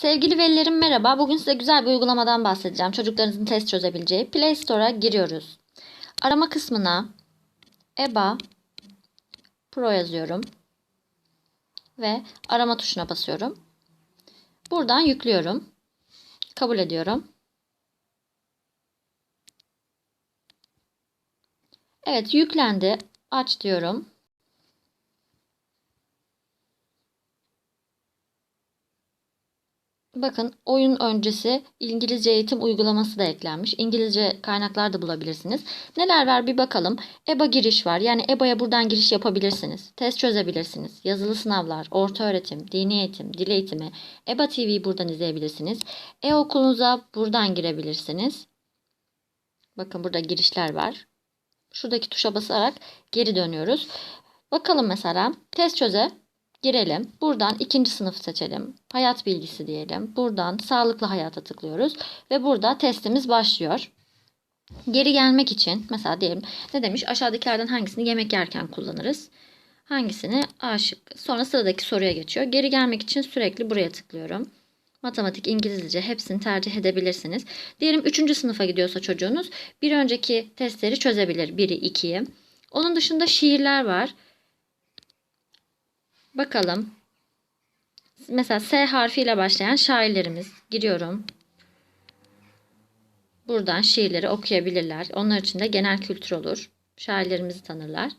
Sevgili velilerim merhaba. Bugün size güzel bir uygulamadan bahsedeceğim. Çocuklarınızın test çözebileceği. Play Store'a giriyoruz. Arama kısmına EBA Pro yazıyorum. Ve arama tuşuna basıyorum. Buradan yüklüyorum. Kabul ediyorum. Evet yüklendi. Aç diyorum. Bakın oyun öncesi İngilizce eğitim uygulaması da eklenmiş. İngilizce kaynaklar da bulabilirsiniz. Neler var bir bakalım. EBA giriş var. Yani EBA'ya buradan giriş yapabilirsiniz. Test çözebilirsiniz. Yazılı sınavlar, orta öğretim, dini eğitim, dil eğitimi. EBA TV'yi buradan izleyebilirsiniz. E-okulunuza buradan girebilirsiniz. Bakın burada girişler var. Şuradaki tuşa basarak geri dönüyoruz. Bakalım mesela test çöze girelim. Buradan ikinci sınıf seçelim. Hayat bilgisi diyelim. Buradan sağlıklı hayata tıklıyoruz. Ve burada testimiz başlıyor. Geri gelmek için mesela diyelim ne demiş aşağıdakilerden hangisini yemek yerken kullanırız. Hangisini A. Sonra sıradaki soruya geçiyor. Geri gelmek için sürekli buraya tıklıyorum. Matematik, İngilizce hepsini tercih edebilirsiniz. Diyelim 3. sınıfa gidiyorsa çocuğunuz bir önceki testleri çözebilir. 1'i 2'yi. Onun dışında şiirler var. Bakalım. Mesela S harfiyle başlayan şairlerimiz. Giriyorum. Buradan şiirleri okuyabilirler. Onlar için de genel kültür olur. Şairlerimizi tanırlar.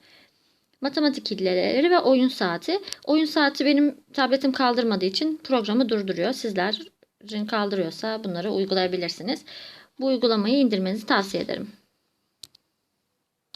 Matematik hilleri ve oyun saati. Oyun saati benim tabletim kaldırmadığı için programı durduruyor. Sizlerin kaldırıyorsa bunları uygulayabilirsiniz. Bu uygulamayı indirmenizi tavsiye ederim.